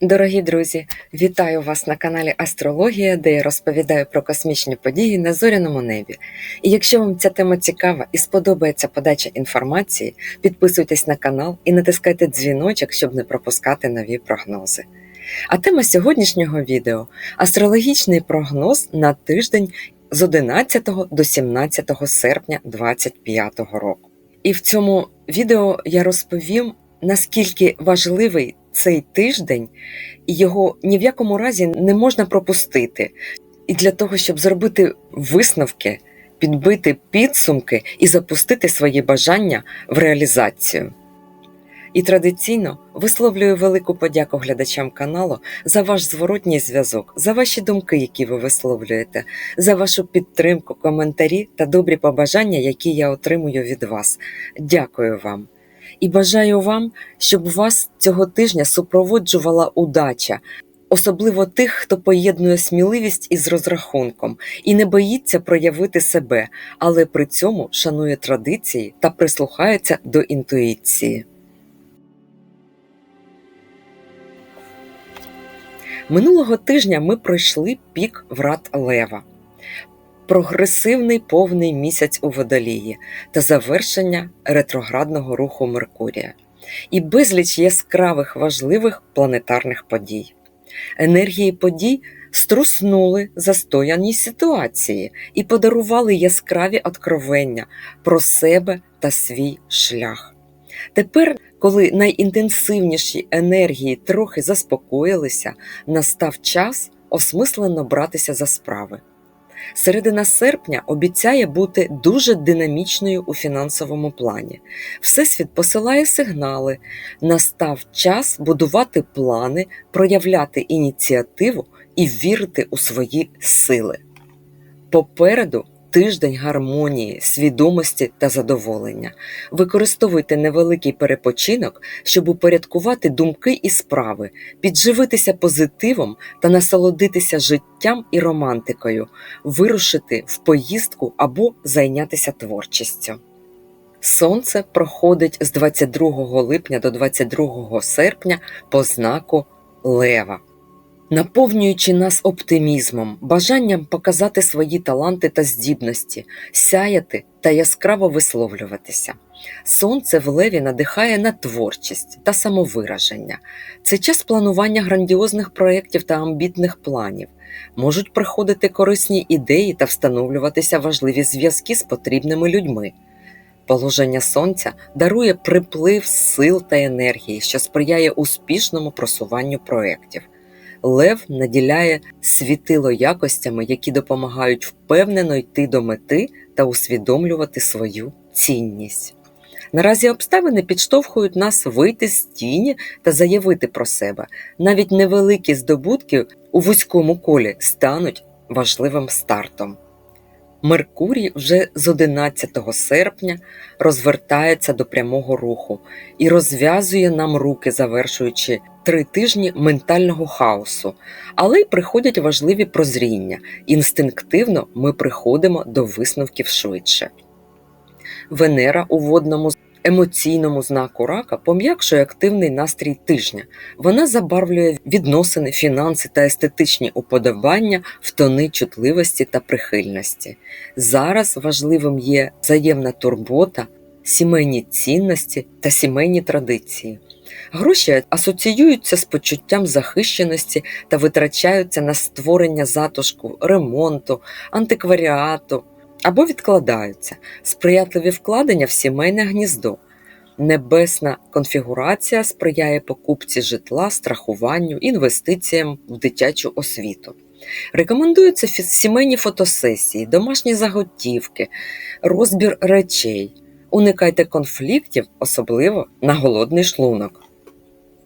Дорогі друзі, вітаю вас на каналі Астрологія, де я розповідаю про космічні події на зоряному небі. І якщо вам ця тема цікава і сподобається подача інформації, підписуйтесь на канал і натискайте дзвіночок, щоб не пропускати нові прогнози. А тема сьогоднішнього відео астрологічний прогноз на тиждень з 11 до 17 серпня 2025 року. І в цьому відео я розповім, наскільки важливий цей тиждень, його ні в якому разі не можна пропустити. І для того, щоб зробити висновки, підбити підсумки і запустити свої бажання в реалізацію. І традиційно висловлюю велику подяку глядачам каналу за ваш зворотній зв'язок, за ваші думки, які ви висловлюєте, за вашу підтримку, коментарі та добрі побажання, які я отримую від вас. Дякую вам. І бажаю вам, щоб вас цього тижня супроводжувала удача, особливо тих, хто поєднує сміливість із розрахунком і не боїться проявити себе, але при цьому шанує традиції та прислухається до інтуїції. Минулого тижня ми пройшли пік врат Лева, прогресивний повний місяць у водолії та завершення ретроградного руху Меркурія, і безліч яскравих важливих планетарних подій. Енергії подій струснули застояні ситуації і подарували яскраві откровення про себе та свій шлях. Тепер, коли найінтенсивніші енергії трохи заспокоїлися, настав час осмислено братися за справи. Середина серпня обіцяє бути дуже динамічною у фінансовому плані. Всесвіт посилає сигнали, настав час будувати плани, проявляти ініціативу і вірити у свої сили. Попереду тиждень гармонії, свідомості та задоволення. Використовуйте невеликий перепочинок, щоб упорядкувати думки і справи, підживитися позитивом та насолодитися життям і романтикою, вирушити в поїздку або зайнятися творчістю. Сонце проходить з 22 липня до 22 серпня по знаку Лева наповнюючи нас оптимізмом, бажанням показати свої таланти та здібності, сяяти та яскраво висловлюватися. Сонце в леві надихає на творчість та самовираження. Це час планування грандіозних проєктів та амбітних планів. Можуть приходити корисні ідеї та встановлюватися важливі зв'язки з потрібними людьми. Положення сонця дарує приплив сил та енергії, що сприяє успішному просуванню проєктів. Лев наділяє світило якостями, які допомагають впевнено йти до мети та усвідомлювати свою цінність. Наразі обставини підштовхують нас вийти з тіні та заявити про себе. Навіть невеликі здобутки у вузькому колі стануть важливим стартом. Меркурій вже з 11 серпня розвертається до прямого руху і розв'язує нам руки, завершуючи три тижні ментального хаосу, але й приходять важливі прозріння. Інстинктивно ми приходимо до висновків швидше. Венера у водному емоційному знаку рака пом'якшує активний настрій тижня. Вона забарвлює відносини, фінанси та естетичні уподобання в тони чутливості та прихильності. Зараз важливим є взаємна турбота, сімейні цінності та сімейні традиції. Гроші асоціюються з почуттям захищеності та витрачаються на створення затишку, ремонту, антикваріату або відкладаються, сприятливі вкладення в сімейне гніздо. Небесна конфігурація сприяє покупці житла, страхуванню, інвестиціям в дитячу освіту. Рекомендуються сімейні фотосесії, домашні заготівки, розбір речей. Уникайте конфліктів, особливо на голодний шлунок.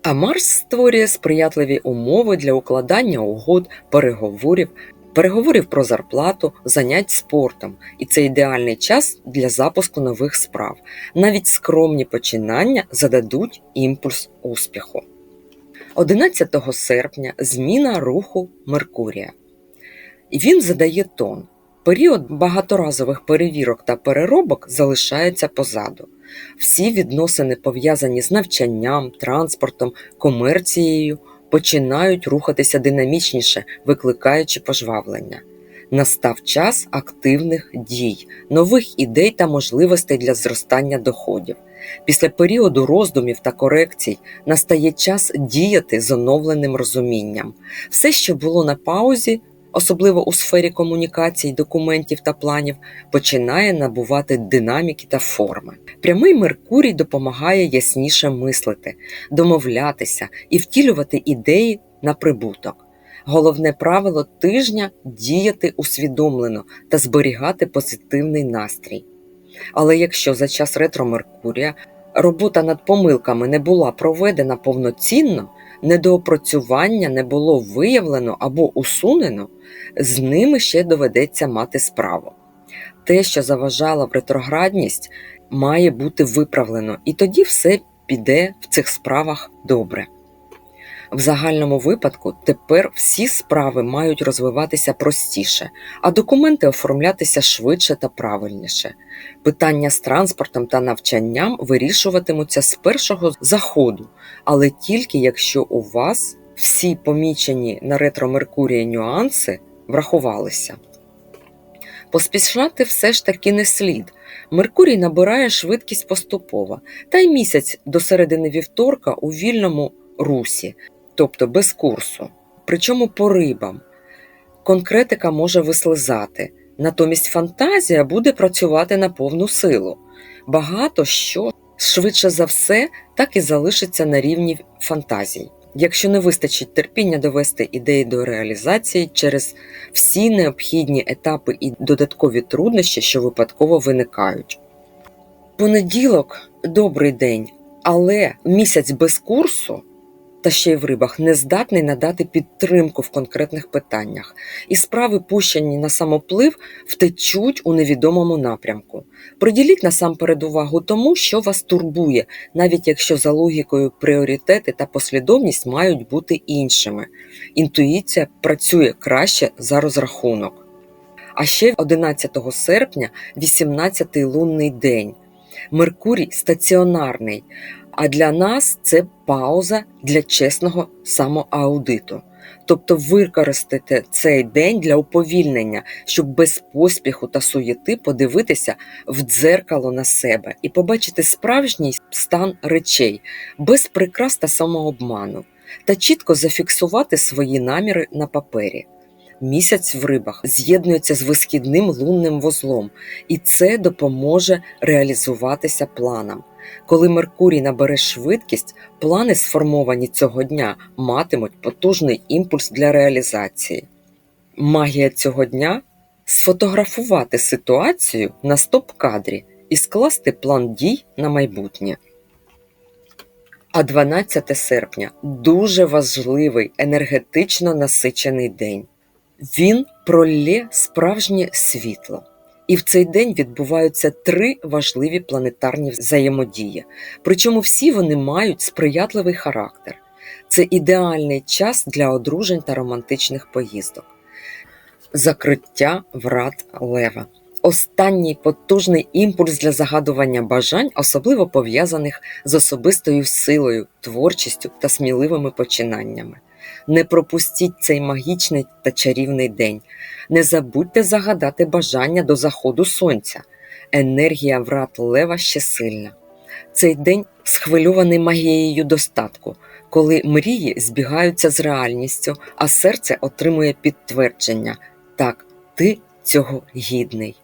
А Марс створює сприятливі умови для укладання угод, переговорів, переговорів про зарплату, занять спортом, і це ідеальний час для запуску нових справ. Навіть скромні починання зададуть імпульс успіху. 11 серпня зміна руху Меркурія. Він задає тон. Період багаторазових перевірок та переробок залишається позаду. Всі відносини пов'язані з навчанням, транспортом, комерцією починають рухатися динамічніше, викликаючи пожвавлення. Настав час активних дій, нових ідей та можливостей для зростання доходів. Після періоду роздумів та корекцій настає час діяти з оновленим розумінням. Все, що було на паузі, особливо у сфері комунікацій, документів та планів, починає набувати динаміки та форми. Прямий Меркурій допомагає ясніше мислити, домовлятися і втілювати ідеї на прибуток. Головне правило тижня діяти усвідомлено та зберігати позитивний настрій. Але якщо за час ретро Меркурія робота над помилками не була проведена повноцінно, недоопрацювання не було виявлено або усунено, з ними ще доведеться мати справу. Те, що заважало в ретроградність, має бути виправлено, і тоді все піде в цих справах добре. В загальному випадку тепер всі справи мають розвиватися простіше, а документи оформлятися швидше та правильніше. Питання з транспортом та навчанням вирішуватимуться з першого заходу, але тільки якщо у вас всі помічені на ретро Меркурії нюанси врахувалися. Поспішати все ж таки не слід. Меркурій набирає швидкість поступово, та й місяць до середини вівторка у вільному русі, тобто без курсу. Причому по рибам. Конкретика може вислизати, натомість фантазія буде працювати на повну силу. Багато що швидше за все так і залишиться на рівні фантазій. Якщо не вистачить терпіння довести ідеї до реалізації через всі необхідні етапи і додаткові труднощі, що випадково виникають. Понеділок добрий день, але місяць без курсу та ще й в рибах не здатний надати підтримку в конкретних питаннях, і справи, пущені на самоплив, втечуть у невідомому напрямку. Приділіть насамперед увагу тому, що вас турбує, навіть якщо за логікою пріоритети та послідовність мають бути іншими. Інтуїція працює краще за розрахунок. А ще 11 серпня, 18-й лунний день. Меркурій стаціонарний, а для нас це пауза для чесного самоаудиту. Тобто використати цей день для уповільнення, щоб без поспіху та суєти подивитися в дзеркало на себе і побачити справжній стан речей без прикрас та самообману, та чітко зафіксувати свої наміри на папері. Місяць в рибах з'єднується з висхідним лунним вузлом, і це допоможе реалізуватися планам. Коли Меркурій набере швидкість, плани, сформовані цього дня, матимуть потужний імпульс для реалізації. Магія цього дня сфотографувати ситуацію на стоп-кадрі і скласти план дій на майбутнє. А 12 серпня дуже важливий енергетично насичений день. Він пролє справжнє світло. І в цей день відбуваються три важливі планетарні взаємодії. Причому всі вони мають сприятливий характер. Це ідеальний час для одружень та романтичних поїздок. Закриття врат Лева. Останній потужний імпульс для загадування бажань, особливо пов'язаних з особистою силою, творчістю та сміливими починаннями. Не пропустіть цей магічний та чарівний день. Не забудьте загадати бажання до заходу сонця. Енергія врат лева ще сильна. Цей день схвильований магією достатку, коли мрії збігаються з реальністю, а серце отримує підтвердження так, ти цього гідний.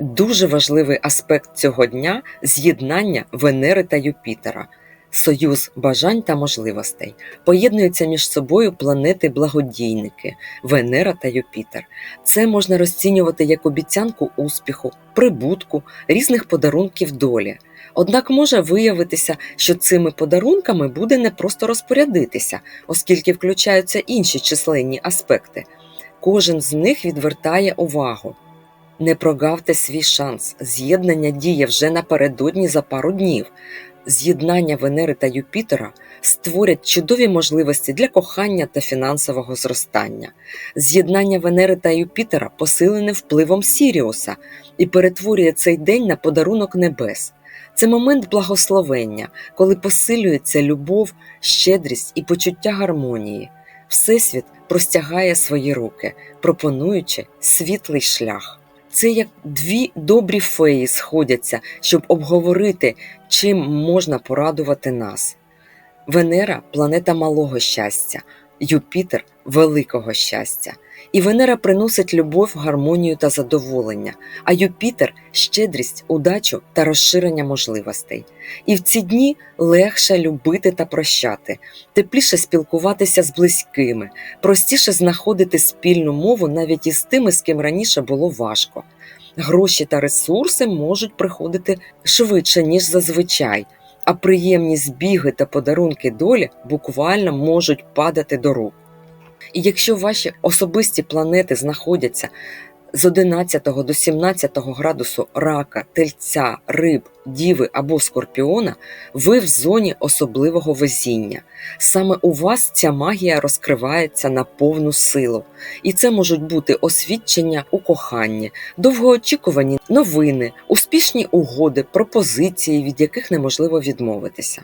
Дуже важливий аспект цього дня з'єднання Венери та Юпітера союз бажань та можливостей. Поєднуються між собою планети-благодійники Венера та Юпітер. Це можна розцінювати як обіцянку успіху, прибутку, різних подарунків долі. Однак може виявитися, що цими подарунками буде не просто розпорядитися, оскільки включаються інші численні аспекти. Кожен з них відвертає увагу. Не прогавте свій шанс. З'єднання діє вже напередодні за пару днів. З'єднання Венери та Юпітера створять чудові можливості для кохання та фінансового зростання. З'єднання Венери та Юпітера посилене впливом Сіріуса і перетворює цей день на подарунок небес. Це момент благословення, коли посилюється любов, щедрість і почуття гармонії. Всесвіт простягає свої руки, пропонуючи світлий шлях. Це як дві добрі феї сходяться, щоб обговорити, чим можна порадувати нас. Венера планета малого щастя, Юпітер великого щастя. І Венера приносить любов, гармонію та задоволення, а Юпітер щедрість, удачу та розширення можливостей. І в ці дні легше любити та прощати, тепліше спілкуватися з близькими, простіше знаходити спільну мову навіть із тими, з ким раніше було важко. Гроші та ресурси можуть приходити швидше, ніж зазвичай, а приємні збіги та подарунки долі буквально можуть падати до рук. І якщо ваші особисті планети знаходяться з 11 до 17 градусу рака, тельця, риб, діви або скорпіона, ви в зоні особливого везіння. Саме у вас ця магія розкривається на повну силу. І це можуть бути освідчення у коханні, довгоочікувані новини, успішні угоди, пропозиції, від яких неможливо відмовитися.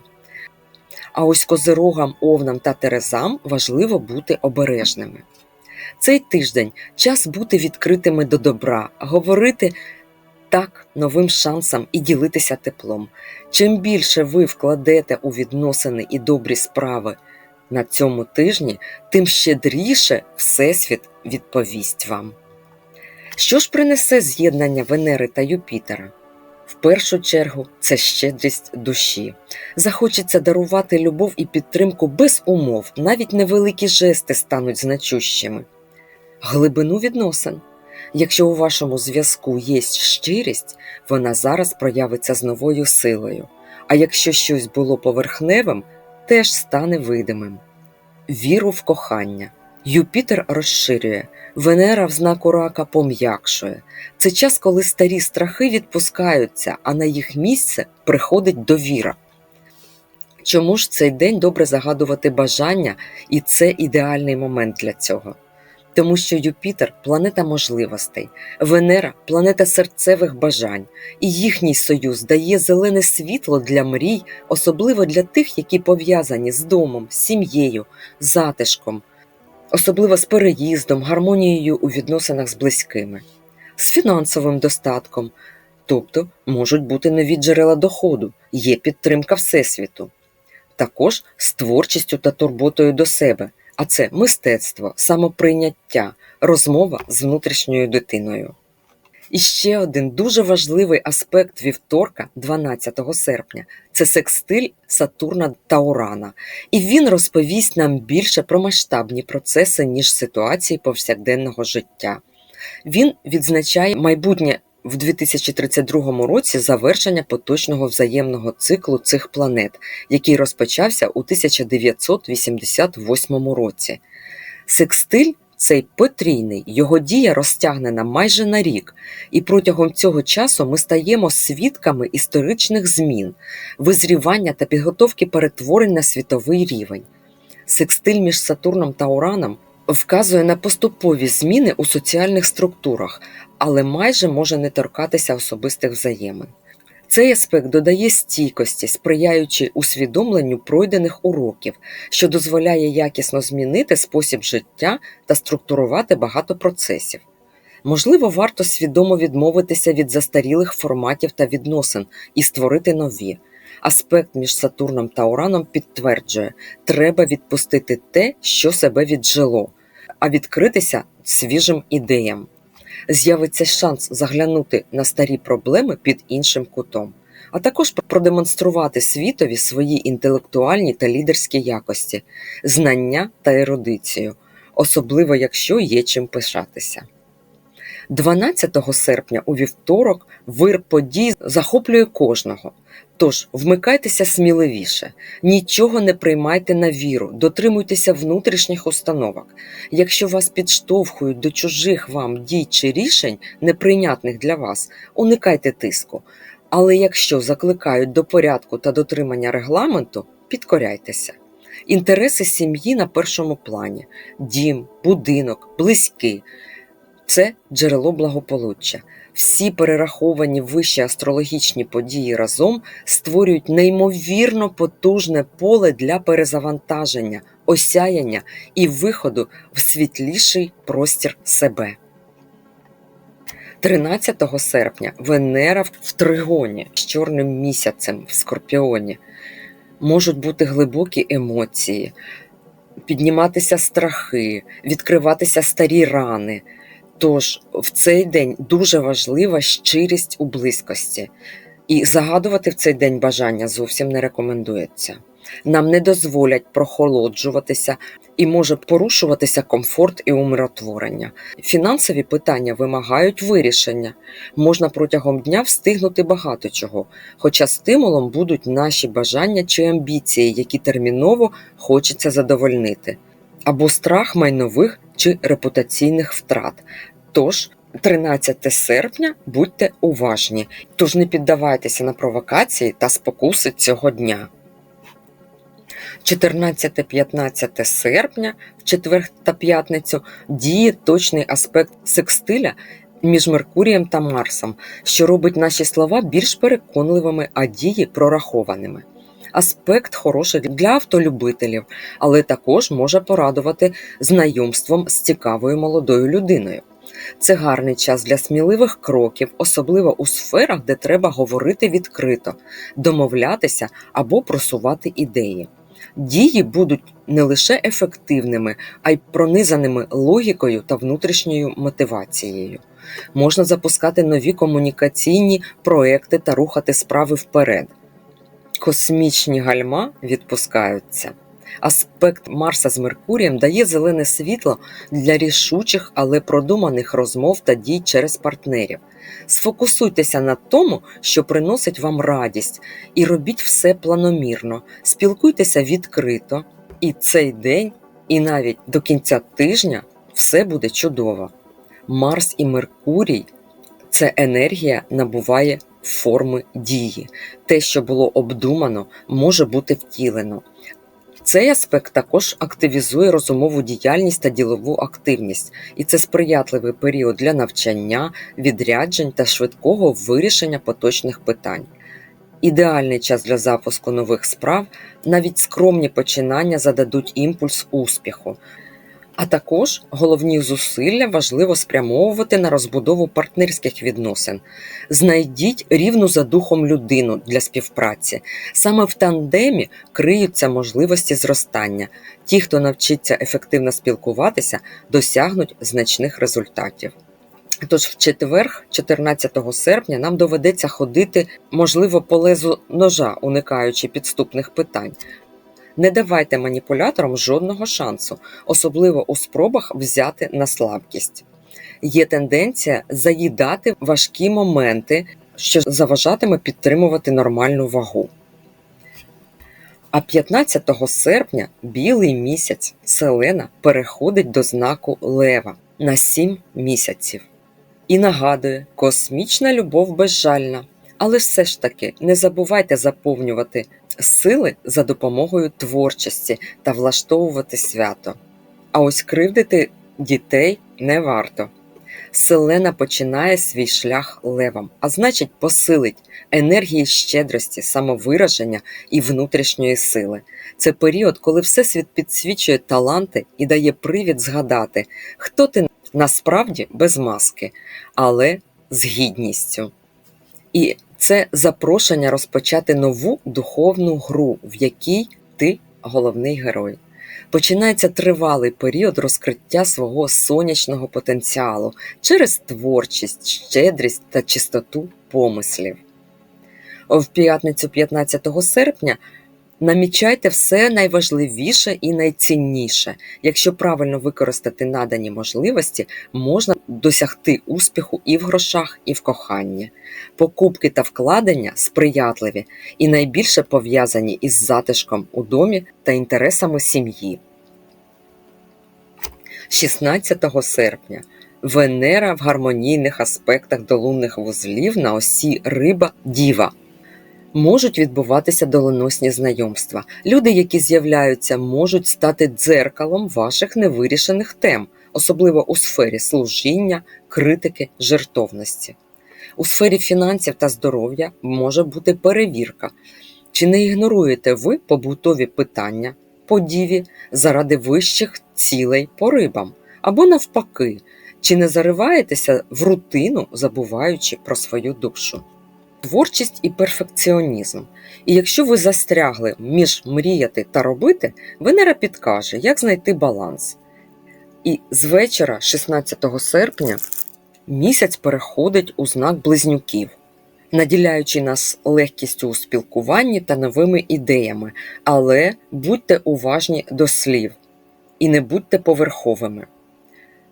А ось козирогам, овнам та терезам важливо бути обережними. Цей тиждень час бути відкритими до добра, говорити так новим шансам і ділитися теплом. Чим більше ви вкладете у відносини і добрі справи на цьому тижні, тим щедріше Всесвіт відповість вам. Що ж принесе з'єднання Венери та Юпітера? В першу чергу це щедрість душі. Захочеться дарувати любов і підтримку без умов, навіть невеликі жести стануть значущими. Глибину відносин. Якщо у вашому зв'язку є щирість, вона зараз проявиться з новою силою. А якщо щось було поверхневим, теж стане видимим. Віру в кохання. Юпітер розширює, Венера в знаку рака пом'якшує. Це час, коли старі страхи відпускаються, а на їх місце приходить довіра. Чому ж цей день добре загадувати бажання, і це ідеальний момент для цього? Тому що Юпітер планета можливостей, Венера планета серцевих бажань, і їхній союз дає зелене світло для мрій, особливо для тих, які пов'язані з домом, сім'єю, затишком, особливо з переїздом, гармонією у відносинах з близькими, з фінансовим достатком, тобто можуть бути нові джерела доходу, є підтримка Всесвіту, також з творчістю та турботою до себе. А це мистецтво, самоприйняття, розмова з внутрішньою дитиною. І ще один дуже важливий аспект вівторка, 12 серпня, це секстиль Сатурна та Урана. І він розповість нам більше про масштабні процеси, ніж ситуації повсякденного життя. Він відзначає майбутнє в 2032 році завершення поточного взаємного циклу цих планет, який розпочався у 1988 році. Секстиль цей потрійний, його дія розтягнена майже на рік, і протягом цього часу ми стаємо свідками історичних змін, визрівання та підготовки перетворень на світовий рівень. Секстиль між Сатурном та Ураном вказує на поступові зміни у соціальних структурах, але майже може не торкатися особистих взаємин. Цей аспект додає стійкості, сприяючи усвідомленню пройдених уроків, що дозволяє якісно змінити спосіб життя та структурувати багато процесів. Можливо, варто свідомо відмовитися від застарілих форматів та відносин і створити нові. Аспект між Сатурном та Ураном підтверджує, треба відпустити те, що себе віджило, а відкритися свіжим ідеям з'явиться шанс заглянути на старі проблеми під іншим кутом, а також продемонструвати світові свої інтелектуальні та лідерські якості, знання та ерудицію, особливо якщо є чим пишатися. 12 серпня у вівторок вир подій захоплює кожного. Тож вмикайтеся сміливіше, нічого не приймайте на віру, дотримуйтеся внутрішніх установок. Якщо вас підштовхують до чужих вам дій чи рішень, неприйнятних для вас, уникайте тиску. Але якщо закликають до порядку та дотримання регламенту, підкоряйтеся. Інтереси сім'ї на першому плані: дім, будинок, близькі. Це джерело благополуччя. Всі перераховані вищі астрологічні події разом створюють неймовірно потужне поле для перезавантаження, осяяння і виходу в світліший простір себе. 13 серпня Венера в тригоні з чорним місяцем в Скорпіоні. Можуть бути глибокі емоції, підніматися страхи, відкриватися старі рани. Тож в цей день дуже важлива щирість у близькості, і загадувати в цей день бажання зовсім не рекомендується. Нам не дозволять прохолоджуватися і може порушуватися комфорт і умиротворення. Фінансові питання вимагають вирішення. Можна протягом дня встигнути багато чого, хоча стимулом будуть наші бажання чи амбіції, які терміново хочеться задовольнити, або страх майнових чи репутаційних втрат. Тож 13 серпня будьте уважні, тож не піддавайтеся на провокації та спокуси цього дня. 14-15 серпня, в четвер та п'ятницю, діє точний аспект секстиля між Меркурієм та Марсом, що робить наші слова більш переконливими, а дії прорахованими. Аспект хороший для автолюбителів, але також може порадувати знайомством з цікавою молодою людиною. Це гарний час для сміливих кроків, особливо у сферах, де треба говорити відкрито, домовлятися або просувати ідеї. Дії будуть не лише ефективними, а й пронизаними логікою та внутрішньою мотивацією. Можна запускати нові комунікаційні проекти та рухати справи вперед. Космічні гальма відпускаються. Аспект Марса з Меркурієм дає зелене світло для рішучих, але продуманих розмов та дій через партнерів. Сфокусуйтеся на тому, що приносить вам радість, і робіть все планомірно, спілкуйтеся відкрито, і цей день, і навіть до кінця тижня все буде чудово. Марс і Меркурій це енергія набуває форми дії. Те, що було обдумано, може бути втілено. Цей аспект також активізує розумову діяльність та ділову активність, і це сприятливий період для навчання, відряджень та швидкого вирішення поточних питань. Ідеальний час для запуску нових справ, навіть скромні починання зададуть імпульс успіху. А також головні зусилля важливо спрямовувати на розбудову партнерських відносин. Знайдіть рівну за духом людину для співпраці. Саме в тандемі криються можливості зростання. Ті, хто навчиться ефективно спілкуватися, досягнуть значних результатів. Тож в четвер, 14 серпня, нам доведеться ходити, можливо, по лезу ножа, уникаючи підступних питань. Не давайте маніпуляторам жодного шансу, особливо у спробах взяти на слабкість. Є тенденція заїдати важкі моменти, що заважатиме підтримувати нормальну вагу. А 15 серпня білий місяць Селена переходить до знаку Лева на 7 місяців. І нагадує, космічна любов безжальна. Але все ж таки не забувайте заповнювати сили за допомогою творчості та влаштовувати свято. А ось кривдити дітей не варто. Селена починає свій шлях левом, а значить, посилить енергії щедрості, самовираження і внутрішньої сили. Це період, коли Всесвіт підсвічує таланти і дає привід згадати, хто ти насправді без маски, але з гідністю. І це запрошення розпочати нову духовну гру, в якій ти головний герой. Починається тривалий період розкриття свого сонячного потенціалу через творчість, щедрість та чистоту помислів. В п'ятницю 15 серпня намічайте все найважливіше і найцінніше. Якщо правильно використати надані можливості, можна досягти успіху і в грошах, і в коханні. Покупки та вкладення сприятливі і найбільше пов'язані із затишком у домі та інтересами сім'ї. 16 серпня Венера в гармонійних аспектах до лунних вузлів на осі риба діва. Можуть відбуватися доленосні знайомства. Люди, які з'являються, можуть стати дзеркалом ваших невирішених тем особливо у сфері служіння, критики, жертовності. У сфері фінансів та здоров'я може бути перевірка, чи не ігноруєте ви побутові питання по діві заради вищих цілей по рибам, або навпаки, чи не зариваєтеся в рутину, забуваючи про свою душу. Творчість і перфекціонізм. І якщо ви застрягли між мріяти та робити, Венера підкаже, як знайти баланс. І з вечора, 16 серпня, місяць переходить у знак близнюків, наділяючи нас легкістю у спілкуванні та новими ідеями, але будьте уважні до слів і не будьте поверховими.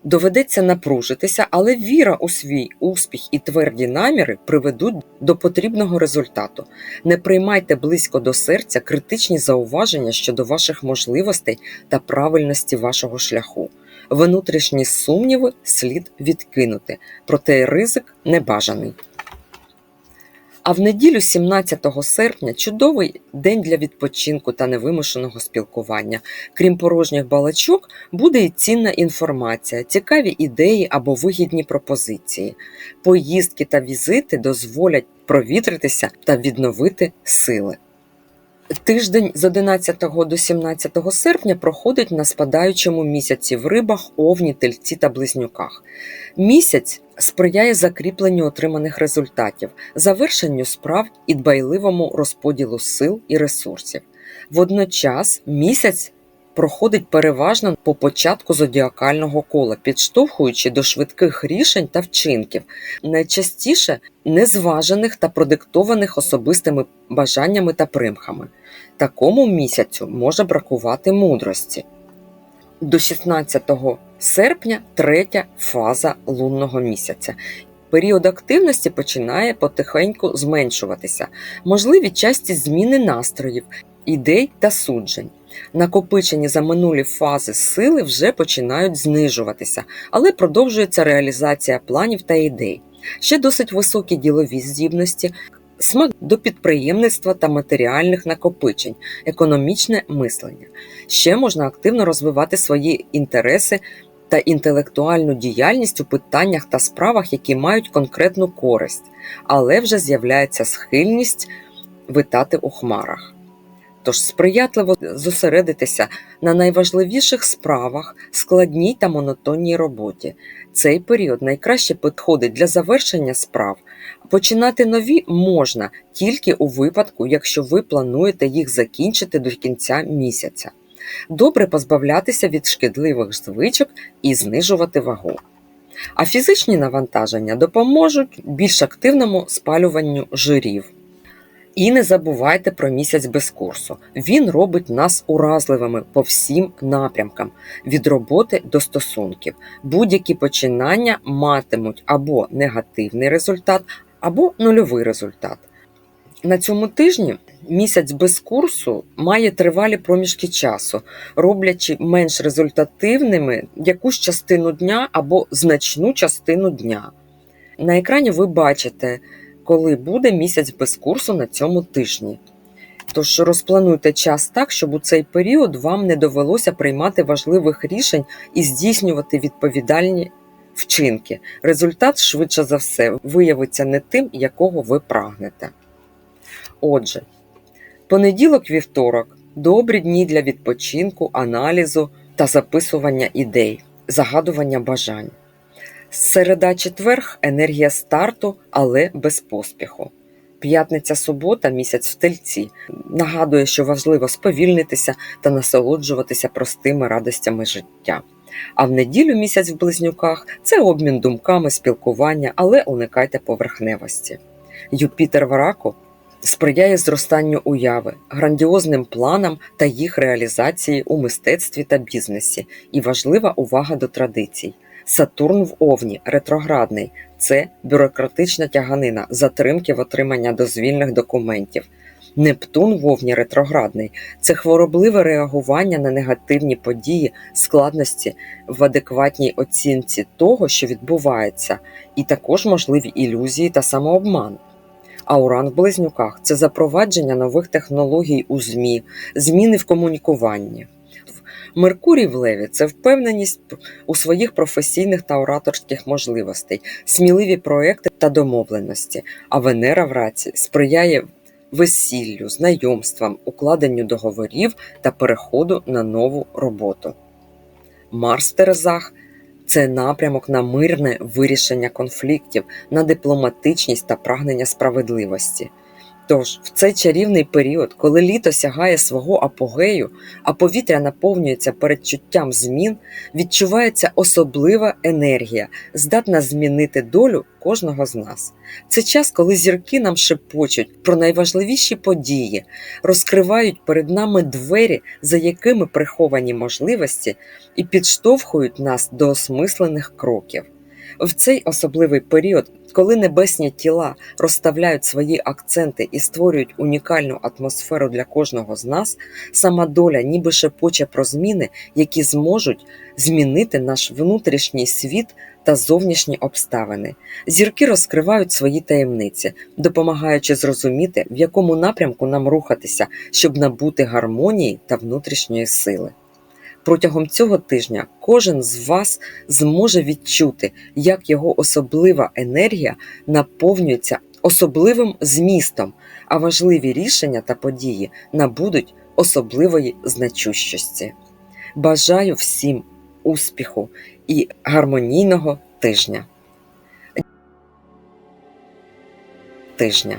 Доведеться напружитися, але віра у свій успіх і тверді наміри приведуть до потрібного результату. Не приймайте близько до серця критичні зауваження щодо ваших можливостей та правильності вашого шляху. Внутрішні сумніви слід відкинути, проте ризик небажаний. А в неділю, 17 серпня, чудовий день для відпочинку та невимушеного спілкування. Крім порожніх балачок, буде і цінна інформація, цікаві ідеї або вигідні пропозиції. Поїздки та візити дозволять провітритися та відновити сили. Тиждень з 11 до 17 серпня проходить на спадаючому місяці в рибах, овні, тельці та близнюках. Місяць сприяє закріпленню отриманих результатів, завершенню справ і дбайливому розподілу сил і ресурсів. Водночас місяць проходить переважно по початку зодіакального кола, підштовхуючи до швидких рішень та вчинків, найчастіше незважених та продиктованих особистими бажаннями та примхами. Такому місяцю може бракувати мудрості. До 16 серпня третя фаза лунного місяця. Період активності починає потихеньку зменшуватися, можливі часті зміни настроїв, ідей та суджень. Накопичені за минулі фази сили вже починають знижуватися, але продовжується реалізація планів та ідей. Ще досить високі ділові здібності, смак до підприємництва та матеріальних накопичень, економічне мислення. Ще можна активно розвивати свої інтереси та інтелектуальну діяльність у питаннях та справах, які мають конкретну користь, але вже з'являється схильність витати у хмарах. Тож сприятливо зосередитися на найважливіших справах, складній та монотонній роботі. Цей період найкраще підходить для завершення справ. Починати нові можна тільки у випадку, якщо ви плануєте їх закінчити до кінця місяця. Добре позбавлятися від шкідливих звичок і знижувати вагу. А фізичні навантаження допоможуть більш активному спалюванню жирів. І не забувайте про місяць без курсу. Він робить нас уразливими по всім напрямкам від роботи до стосунків. Будь-які починання матимуть або негативний результат, або нульовий результат. На цьому тижні місяць без курсу має тривалі проміжки часу, роблячи менш результативними якусь частину дня або значну частину дня. На екрані ви бачите коли буде місяць без курсу на цьому тижні. Тож розплануйте час так, щоб у цей період вам не довелося приймати важливих рішень і здійснювати відповідальні вчинки. Результат, швидше за все, виявиться не тим, якого ви прагнете. Отже, понеділок вівторок добрі дні для відпочинку, аналізу та записування ідей, загадування бажань. Середа четверг енергія старту, але без поспіху. П'ятниця субота місяць в тельці. Нагадує, що важливо сповільнитися та насолоджуватися простими радостями життя. А в неділю місяць в близнюках це обмін думками, спілкування, але уникайте поверхневості. Юпітер в раку сприяє зростанню уяви, грандіозним планам та їх реалізації у мистецтві та бізнесі, і важлива увага до традицій. Сатурн в Овні ретроградний це бюрократична тяганина, затримки в отримання дозвільних документів. Нептун в Овні ретроградний це хворобливе реагування на негативні події, складності в адекватній оцінці того, що відбувається, і також можливі ілюзії та самообман. А уран в близнюках це запровадження нових технологій у ЗМІ, зміни в комунікуванні. Меркурій в Леві це впевненість у своїх професійних та ораторських можливостей, сміливі проекти та домовленості, а Венера в раці сприяє весіллю, знайомствам, укладенню договорів та переходу на нову роботу. Марс в Терезах це напрямок на мирне вирішення конфліктів, на дипломатичність та прагнення справедливості. Тож, в цей чарівний період, коли літо сягає свого апогею, а повітря наповнюється передчуттям змін, відчувається особлива енергія, здатна змінити долю кожного з нас. Це час, коли зірки нам шепочуть про найважливіші події, розкривають перед нами двері, за якими приховані можливості, і підштовхують нас до осмислених кроків. В цей особливий період, коли небесні тіла розставляють свої акценти і створюють унікальну атмосферу для кожного з нас, сама доля ніби шепоче про зміни, які зможуть змінити наш внутрішній світ та зовнішні обставини. Зірки розкривають свої таємниці, допомагаючи зрозуміти, в якому напрямку нам рухатися, щоб набути гармонії та внутрішньої сили. Протягом цього тижня кожен з вас зможе відчути, як його особлива енергія наповнюється особливим змістом, а важливі рішення та події набудуть особливої значущості. Бажаю всім успіху і гармонійного тижня. тижня.